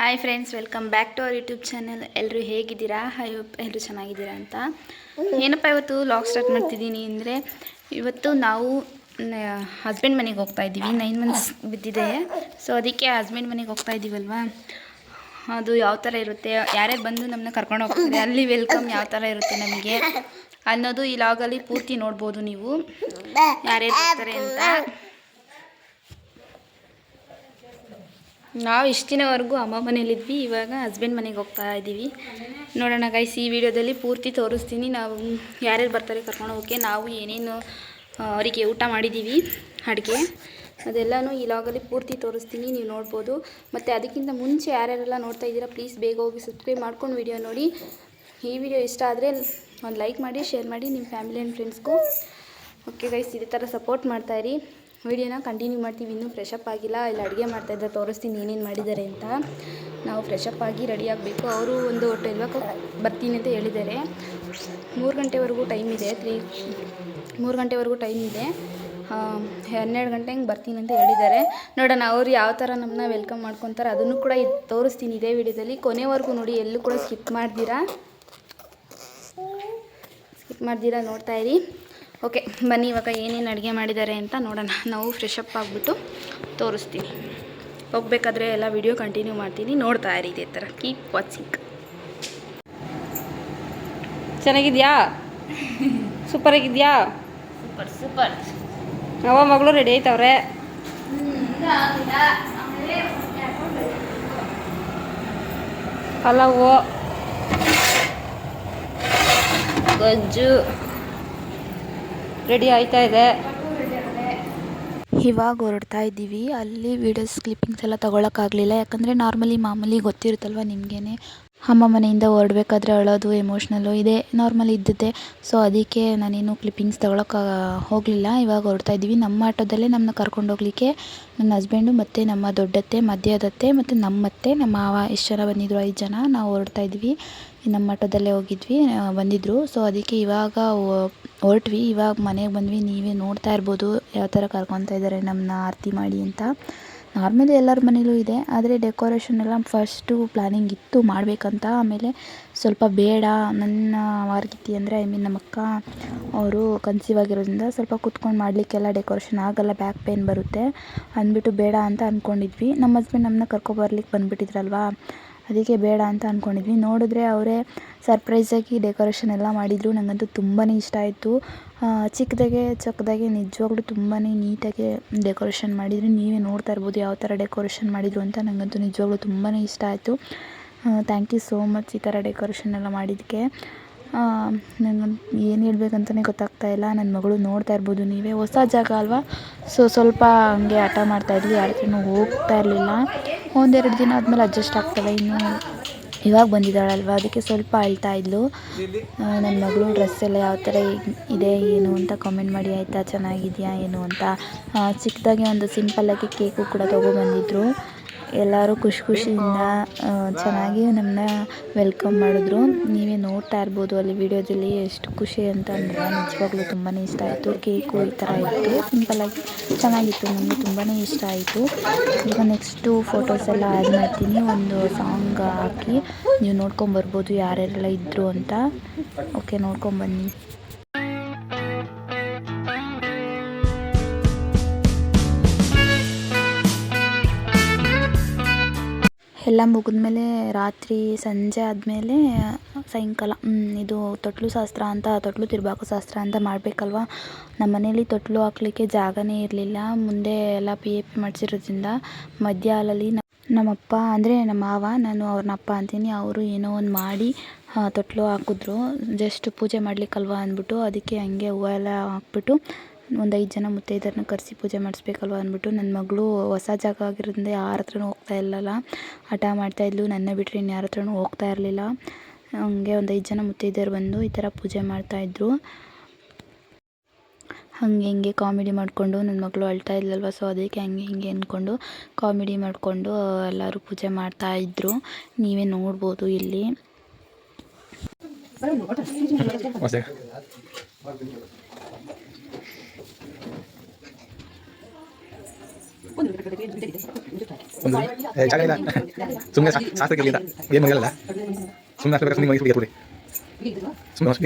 Hi friends welcome back to our YouTube channel ಎಲ್ಲರೂ ಹೇಗಿದ್ದೀರಾ? Hi ಎಲ್ಲರೂ ಚೆನ್ನಾಗಿದ್ದೀರಾ ಅಂತ. ಏನಪ್ಪ ಇವತ್ತು ಲಾಗ್ ಸ್ಟಾರ್ಟ್ ಮಾಡ್ತಿದ್ದೀನಿ ಅಂದರೆ, ಇವತ್ತು ನಾವು ಹಸ್ಬೆಂಡ್ ಮನೆಗೆ ಹೋಗ್ತಾ ಇದ್ದೀವಿ. ನೈನ್ ಮಂತ್ಸ್ ಬಿದ್ದಿದೆ. ಸೊ ಅದಕ್ಕೆ ಹಸ್ಬೆಂಡ್ ಮನೆಗೆ ಹೋಗ್ತಾ ಇದ್ದೀವಲ್ವಾ? ಅದು ಯಾವ ಥರ ಇರುತ್ತೆ? ಯಾರೇ ಬಂದು ನಮ್ಮನ್ನ ಕರ್ಕೊಂಡು ಹೋಗ್ತಾರೆ ಅಲ್ಲಿ ವೆಲ್ಕಮ್ ಯಾವ ಥರ ಇರುತ್ತೆ ನಮಗೆ ಅನ್ನೋದು ಈ ಲಾಗಲ್ಲಿ ಪೂರ್ತಿ ನೋಡ್ಬೋದು ನೀವು. ಯಾರ್ಯಾರು ಬರ್ತಾರೆ ಅಂತ. ನಾವು ಇಷ್ಟು ದಿನವರೆಗೂ ಅಮ್ಮ ಮನೇಲಿದ್ವಿ, ಇವಾಗ ಹಸ್ಬೆಂಡ್ ಮನೆಗೆ ಹೋಗ್ತಾ ಇದ್ದೀವಿ ನೋಡೋಣ ಗೈಸ್ ಈ ವಿಡಿಯೋದಲ್ಲಿ ಪೂರ್ತಿ ತೋರಿಸ್ತೀನಿ. ನಾವು ಯಾರ್ಯಾರು ಬರ್ತಾರೆ ಕರ್ಕೊಂಡು ಹೋಗೋಕ್ಕೆ, ನಾವು ಏನೇನು ಅವರಿಗೆ ಊಟ ಮಾಡಿದ್ದೀವಿ ಅಡುಗೆ, ಅದೆಲ್ಲನೂ ಈ ಲಾಗಲ್ಲಿ ಪೂರ್ತಿ ತೋರಿಸ್ತೀನಿ, ನೀವು ನೋಡ್ಬೋದು. ಮತ್ತು ಅದಕ್ಕಿಂತ ಮುಂಚೆ ಯಾರ್ಯಾರೆಲ್ಲ ನೋಡ್ತಾ ಇದ್ದೀರಾ ಪ್ಲೀಸ್ ಬೇಗ ಹೋಗಿ ಸಬ್ಸ್ಕ್ರೈಬ್ ಮಾಡ್ಕೊಂಡು ವಿಡಿಯೋ ನೋಡಿ. ಈ ವಿಡಿಯೋ ಇಷ್ಟ ಆದರೆ ಒಂದು ಲೈಕ್ ಮಾಡಿ ಶೇರ್ ಮಾಡಿ, ನಿಮ್ಮ ಫ್ಯಾಮಿಲಿ ಆ್ಯಂಡ್ ಫ್ರೆಂಡ್ಸ್ಗೂ ಓಕೆ ಗೈಸ್ ಇದೇ ಥರ ಸಪೋರ್ಟ್ ಮಾಡ್ತಾಯಿರಿ ವಿಡಿಯೋನ ಕಂಟಿನ್ಯೂ ಮಾಡ್ತೀವಿ, ಇನ್ನೂ ಫ್ರೆಶ್ ಅಪ್ ಆಗಿಲ್ಲ. ಇಲ್ಲಿ ಅಡುಗೆ ಮಾಡ್ತಾಯಿದ್ದ ತೋರಿಸ್ತೀನಿ ಏನೇನು ಮಾಡಿದ್ದಾರೆ ಅಂತ. ನಾವು ಫ್ರೆಶ್ ಅಪ್ ಆಗಿ ರೆಡಿ ಆಗಬೇಕು. ಅವರು ಒಂದು ಟ್ವೆಲ್ವ್ ಓ ಬರ್ತೀನಿ ಅಂತ ಹೇಳಿದ್ದಾರೆ. ಮೂರು ಗಂಟೆವರೆಗೂ ಟೈಮ್ ಇದೆ ತ್ರೀ ಮೂರು ಗಂಟೆವರೆಗೂ ಟೈಮ್ ಇದೆ. ಹನ್ನೆರಡು ಗಂಟೆ ಹಂಗೆ ಬರ್ತೀನಿ ಅಂತ ಹೇಳಿದ್ದಾರೆ. ನೋಡೋಣ, ಅವ್ರು ಯಾವ ಥರ ನಮ್ಮನ್ನ ವೆಲ್ಕಮ್ ಮಾಡ್ಕೊತಾರೆ, ಅದನ್ನು ಕೂಡ ಇದು ತೋರಿಸ್ತೀನಿ ಇದೇ ವಿಡಿಯೋದಲ್ಲಿ. ಕೊನೆವರೆಗೂ ನೋಡಿ, ಎಲ್ಲೂ ಕೂಡ ಸ್ಕಿಪ್ ಮಾಡ್ದಿರಾ? ಸ್ಕಿಪ್ ಮಾಡ್ದಿರಾ ನೋಡ್ತಾ ಇರಿ. ಓಕೆ ಬನ್ನಿ ಇವಾಗ ಏನೇನು ಅಡುಗೆ ಮಾಡಿದ್ದಾರೆ ಅಂತ ನೋಡೋಣ. ನಾವು ಫ್ರೆಶ್ ಅಪ್ ಆಗಿಬಿಟ್ಟು ತೋರಿಸ್ತೀನಿ. ಹೋಗಬೇಕಾದ್ರೆ ಎಲ್ಲ ವಿಡಿಯೋ ಕಂಟಿನ್ಯೂ ಮಾಡ್ತೀನಿ. ನೋಡ್ತಾ ಇರಿ ಇದೇ ಥರ ಕೀಪ್ ವಾಚಿಂಗ್ ಚೆನ್ನಾಗಿದೆಯಾ? ಸೂಪರ್ ಆಗಿದ್ಯಾ? ಸೂಪರ್ ಸೂಪರ್ ಅವ ಮಗಳು ರೆಡಿ ಆಯ್ತವ್ರೆ? ಪಲಾವು. ಗೊಜ್ಜು ರೆಡಿ ಆಯ್ತಾ ಇದೆ. ಇವಾಗ ಹೊರಡ್ತಾ ಇದ್ದೀವಿ. ಅಲ್ಲಿ ವೀಡಿಯೋಸ್ ಕ್ಲಿಪ್ಪಿಂಗ್ಸ್ ಎಲ್ಲ ತೊಗೊಳಕ್ಕಾಗಲಿಲ್ಲ. ಯಾಕಂದರೆ ನಾರ್ಮಲಿ ಮಾಮೂಲಿ ಗೊತ್ತಿರುತ್ತಲ್ವ ನಿಮಗೇನೆ? ಅಮ್ಮ ಮನೆಯಿಂದ ಹೊರಡ್ಬೇಕಾದ್ರೆ ಅಳೋದು ಎಮೋಷ್ನಲ್ಲು ಇದೇ ನಾರ್ಮಲ್ ಇದ್ದದ್ದೇ. ಸೊ ಅದಕ್ಕೆ ನಾನೇನು ಕ್ಲಿಪ್ಪಿಂಗ್ಸ್ ತೊಗೊಳಕ್ಕೆ ಹೋಗಲಿಲ್ಲ. ಇವಾಗ ಹೊರಡ್ತಾ ಇದ್ದೀವಿ. ನಮ್ಮ ಆಟೋದಲ್ಲೇ ನಮ್ಮನ್ನ ಕರ್ಕೊಂಡು ಹೋಗ್ಲಿಕ್ಕೆ ನನ್ನ ಹಸ್ಬೆಂಡು ಮತ್ತು ನಮ್ಮ ದೊಡ್ಡತ್ತೆ, ಮಧ್ಯದತ್ತೆ ಮತ್ತು ನಮ್ಮತ್ತೆ, ನಮ್ಮ ಮಾವ ಎಷ್ಟು ಜನ ಬಂದಿದ್ರು ಐದು ಜನ, ನಾವು ಹೊರಡ್ತಾ ಇದ್ವಿ ನಮ್ಮ ಮಠದಲ್ಲೇ ಹೋಗಿದ್ವಿ ಬಂದಿದ್ದರು ಸೊ ಅದಕ್ಕೆ ಇವಾಗ ಹೊರಟ್ವಿ. ಇವಾಗ ಮನೆಗೆ ಬಂದ್ವಿ. ನೀವೇ ನೋಡ್ತಾ ಇರ್ಬೋದು ಯಾವ ಥರ ಕರ್ಕೊತಾ ಇದ್ದಾರೆ ನಮ್ಮನ್ನ ಆರತಿ ಮಾಡಿ ಅಂತ. ನಾರ್ಮಲಿ ಎಲ್ಲರ ಮನೇಲೂ ಇದೆ, ಆದರೆ ಡೆಕೋರೇಷನ್ ಎಲ್ಲ ಫಸ್ಟು ಪ್ಲ್ಯಾನಿಂಗ್ ಇತ್ತು ಮಾಡಬೇಕಂತ. ಆಮೇಲೆ ಸ್ವಲ್ಪ ಬೇಡ, ನನ್ನ ವಾರ್ಗಿತಿ ಅಂದರೆ ಐ ಮೀನ್ ನಮ್ಮ ಅಕ್ಕ ಅವರು ಕನ್ಸೀವ್ ಆಗಿರೋದ್ರಿಂದ ಸ್ವಲ್ಪ ಕುತ್ಕೊಂಡು ಮಾಡಲಿಕ್ಕೆಲ್ಲ ಡೆಕೋರೇಷನ್ ಆಗಲ್ಲ ಬ್ಯಾಕ್ ಪೇನ್ ಬರುತ್ತೆ. ಅಂದ್ಬಿಟ್ಟು ಬೇಡ ಅಂತ ಅಂದ್ಕೊಂಡಿದ್ವಿ ನಮ್ಮ ಹಸ್ಬೆಂಡ್ ನಮ್ಮನ್ನ ಕರ್ಕೊಬರ್ಲಿಕ್ಕೆ ಬಂದುಬಿಟ್ಟಿದ್ರಲ್ವಾ? ಅದಕ್ಕೆ ಬೇಡ ಅಂತ ಅಂದ್ಕೊಂಡಿದ್ವಿ ನೋಡಿದ್ರೆ ಅವರೇ ಸರ್ಪ್ರೈಸಾಗಿ ಡೆಕೋರೇಷನ್ ಎಲ್ಲ ಮಾಡಿದರು. ನನಗಂತೂ ತುಂಬಾ ಇಷ್ಟ ಆಯಿತು. ಚಿಕ್ಕದಾಗೆ ಚೊಕ್ಕದಾಗೆ ನಿಜವಾಗ್ಲೂ ತುಂಬಾ ನೀಟಾಗಿ ಡೆಕೋರೇಷನ್ ಮಾಡಿದ್ರು. ನೀವೇ ನೋಡ್ತಾ ಇರ್ಬೋದು ಯಾವ ಥರ ಡೆಕೋರೇಷನ್ ಮಾಡಿದರು ಅಂತ ನನಗಂತೂ ನಿಜವಾಗ್ಲೂ ತುಂಬಾ ಇಷ್ಟ ಆಯಿತು. ಥ್ಯಾಂಕ್ ಯು ಸೋ ಮಚ್ ಈ ಥರ ಡೆಕೋರೇಷನ್ ಎಲ್ಲ ಮಾಡಿದ್ದಕ್ಕೆ. ನಂಗೆ ಏನು ಹೇಳ್ಬೇಕಂತಲೇ ಗೊತ್ತಾಗ್ತಾ ಇಲ್ಲ. ನನ್ನ ಮಗಳು ನೋಡ್ತಾ ಇರ್ಬೋದು. ನೀವೇ ಹೊಸ ಜಾಗ ಅಲ್ವಾ? ಸೊ ಸ್ವಲ್ಪ ಹಂಗೆ ಹಠ ಯಾರ ಹತ್ರನೂ ಹೋಗ್ತಾ ಇರಲಿಲ್ಲ. ಒಂದೆರಡು ದಿನ ಆದಮೇಲೆ ಅಡ್ಜಸ್ಟ್ ಆಗ್ತಾಳೆ ಇನ್ನು ಇವಾಗ ಬಂದಿದ್ದಾಳಲ್ವ? ಅದಕ್ಕೆ ಸ್ವಲ್ಪ ಅಳ್ತಾ ಇದ್ಲು. ನನ್ನ ಮಗಳು ಡ್ರೆಸ್ ಎಲ್ಲ ಯಾವ ಥರ ಇದೆ, ಏನು ಅಂತ ಕಾಮೆಂಟ್ ಮಾಡಿ, ಆಯಿತಾ? ಚೆನ್ನಾಗಿದೆಯಾ? ಏನು? ಅಂತ. ಚಿಕ್ಕದಾಗಿ ಒಂದು ಸಿಂಪಲ್ಲಾಗಿ ಕೇಕು ಕೂಡ ತೊಗೊಬಂದಿದ್ರು ಎಲ್ಲರೂ ಖುಷಿ ಖುಷಿಯಿಂದ ಚೆನ್ನಾಗಿ ನಮ್ಮನ್ನ ವೆಲ್ಕಮ್ ಮಾಡಿದ್ರು. ನೀವೇ ನೋಡ್ತಾ ಇರ್ಬೋದು ಅಲ್ಲಿ ವಿಡಿಯೋದಲ್ಲಿ ಎಷ್ಟು ಖುಷಿ ಅಂತ ಅಂದರೆ ನಿಜವಾಗ್ಲೂ ತುಂಬಾ ಇಷ್ಟ ಆಯಿತು. ಕೇಕು ಈ ಥರ ಇತ್ತು. ಸಿಂಪಲಾಗಿ ಚೆನ್ನಾಗಿತ್ತು ನನಗೆ ತುಂಬಾ ಇಷ್ಟ ಆಯಿತು. ಈಗ ನೆಕ್ಸ್ಟು ಫೋಟೋಸ್ ಎಲ್ಲ ಆ್ಯಡ್ ಮಾಡ್ತೀನಿ. ಒಂದು ಸಾಂಗ್ ಹಾಕಿ. ನೀವು ನೋಡ್ಕೊಂಬರ್ಬೋದು ಯಾರ್ಯಾರೆಲ್ಲ ಇದ್ದರು ಅಂತ. ಓಕೆ ನೋಡ್ಕೊಂಬನ್ನಿ ಎಲ್ಲ ಮುಗಿದ್ಮೇಲೆ ರಾತ್ರಿ ಸಂಜೆ ಆದಮೇಲೆ ಸಾಯಂಕಾಲ ಇದು ತೊಟ್ಲು ಶಾಸ್ತ್ರ ಅಂತ, ತೊಟ್ಲು ತಿರ್ಬಾಕು ಶಾಸ್ತ್ರ ಅಂತ ಮಾಡಬೇಕಲ್ವ? ನಮ್ಮ ಮನೇಲಿ ತೊಟ್ಲು ಹಾಕ್ಲಿಕ್ಕೆ ಜಾಗನೇ ಇರಲಿಲ್ಲ. ಮುಂದೆ ಎಲ್ಲ ಪಿ ಎ ಪಿ ಮಾಡಿಸಿರೋದ್ರಿಂದ ಮಧ್ಯ ಹಾಲಲ್ಲಿ ನಮ್ಮಪ್ಪ ಅಂದರೆ ನಮ್ಮ ಮಾವ, ನಾನು ಅವ್ರನ್ನ ಅಪ್ಪ ಅಂತೀನಿ, ಅವರು ಏನೋ ಒಂದು ಮಾಡಿ ತೊಟ್ಲು ಹಾಕಿದ್ರು. ಜಸ್ಟ್ ಪೂಜೆ ಮಾಡಲಿಕ್ಕಲ್ವ ಅಂದ್ಬಿಟ್ಟು ಅದಕ್ಕೆ ಹಂಗೆ ಹೂವು ಎಲ್ಲ ಹಾಕ್ಬಿಟ್ಟು ಒಂದು ಐದು ಜನ ಮುತ್ತೈದೆಯರನ್ನ ಕರೆಸಿ ಪೂಜೆ ಮಾಡಿಸ್ಬೇಕಲ್ವ ಅಂದ್ಬಿಟ್ಟು ನನ್ನ ಮಗಳು ಹೊಸ ಜಾಗ ಆಗಿರೋದ್ರಿಂದ ಯಾರ ಹತ್ರನೂ ಹೋಗ್ತಾ ಇಲ್ಲಲ್ಲ. ಹಠ ಮಾಡ್ತಾಯಿದ್ಲು ನನ್ನ ಬಿಟ್ಟರೆ ಇನ್ನು ಯಾರ ಹತ್ರನೂ ಹೋಗ್ತಾ ಇರಲಿಲ್ಲ. ಹಂಗೆ ಒಂದು ಐದು ಜನ ಮುತ್ತೈದೆಯರು ಬಂದು ಈ ಥರ ಪೂಜೆ ಮಾಡ್ತಾಯಿದ್ರು ಹಂಗೆ ಹಿಂಗೆ ಕಾಮಿಡಿ ಮಾಡಿಕೊಂಡು ನನ್ನ ಮಗಳು ಅಳ್ತಾ ಇದ್ಲಲ್ವ ಸೊ ಅದಕ್ಕೆ ಹಂಗೆ ಹಿಂಗೆ ಅಂದ್ಕೊಂಡು ಕಾಮಿಡಿ ಮಾಡಿಕೊಂಡು ಎಲ್ಲರೂ ಪೂಜೆ ಮಾಡ್ತಾ ಇದ್ರು. ನೀವೇ ನೋಡ್ಬೋದು ಇಲ್ಲಿ. ಜಾಗ ಇಲ್ಲ ಸುಮ್ಮನೆ ಶಾಸ್ತ್ರಕ್ಕೆ ಇರಲಿಲ್ಲ ಏನು ಮನೆಯಲ್ಲ ಸುಮ್ಮನೆ ಅಷ್ಟು ಸುಮ್ಮನೆ ಮೈಸೂರಿಗೆ ಕೊಡಿ ಸುಮ್ಮನೆ ಅಷ್ಟು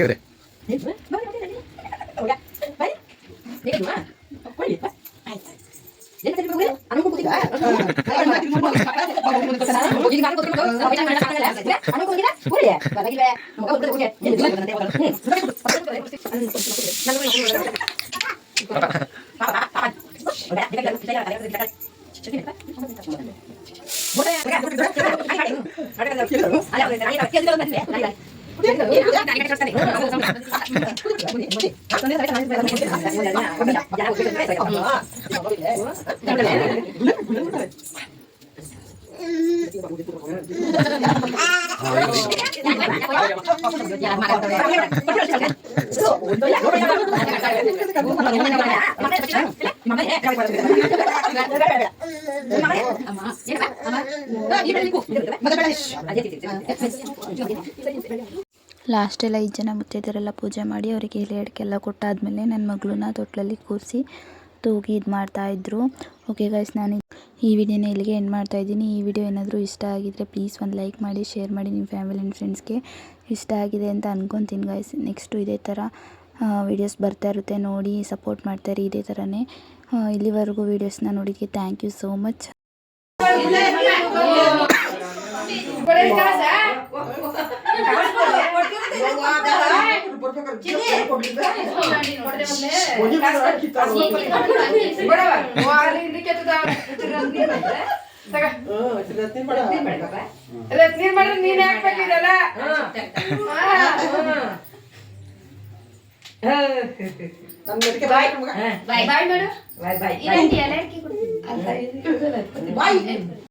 ありがとうございます。ありがとうござ。ಇದೆ ಲಾಸ್ಟೆಲ್ಲ ಐದು ಜನ ಮುತ್ತೈದರೆಲ್ಲ ಪೂಜೆ ಮಾಡಿ ಅವರಿಗೆ ಎಲೆ ಅಡಿಕೆಲ್ಲ ಕೊಟ್ಟಾದ್ಮೇಲೆ ನನ್ನ ಮಗಳನ್ನ ತೊಟ್ಲಲ್ಲಿ ಕೂರಿಸಿ ತೂಗಿ ಇದು ಮಾಡ್ತಾಯಿದ್ರು ಓಕೆ ಗೈಸ್ ನಾನು ಈ ವಿಡಿಯೋನ ಇಲ್ಲಿಗೆ ಎಂಡ್ ಮಾಡ್ತಾ ಇದ್ದೀನಿ. ಈ ವಿಡಿಯೋ ಏನಾದರೂ ಇಷ್ಟ ಆಗಿದ್ದರೆ ಪ್ಲೀಸ್ ಒಂದು ಲೈಕ್ ಮಾಡಿ ಶೇರ್ ಮಾಡಿ ನಿಮ್ಮ ಫ್ಯಾಮಿಲಿ ಆ್ಯಂಡ್ ಫ್ರೆಂಡ್ಸ್ಗೆ ಇಷ್ಟ ಆಗಿದೆ ಅಂತ ಅನ್ಕೊತೀನಿ ಗೈಸ್ ನೆಕ್ಸ್ಟು ಇದೇ ಥರ. ವೀಡಿಯೋಸ್ ಬರ್ತಾ ಇರುತ್ತೆ ನೋಡಿ ಸಪೋರ್ಟ್ ಮಾಡ್ತಾರೆ ಇದೇ ಥರನೇ ಇಲ್ಲಿವರೆಗೂ ವೀಡಿಯೋಸ್ನ ನೋಡಿದ್ದಕ್ಕೆ ಥ್ಯಾಂಕ್ ಯು ಸೋ ಮಚ್ ಮಾಡ್ರೆ ನೀನ್ ಹಾಕ್ಬೇಕಿದಲ್ಲ ಬಾಯ್ ಬಾಯ್ ಮಾಡು ಬಾಯ್ ಬಾಯ್ ಬಾಯ್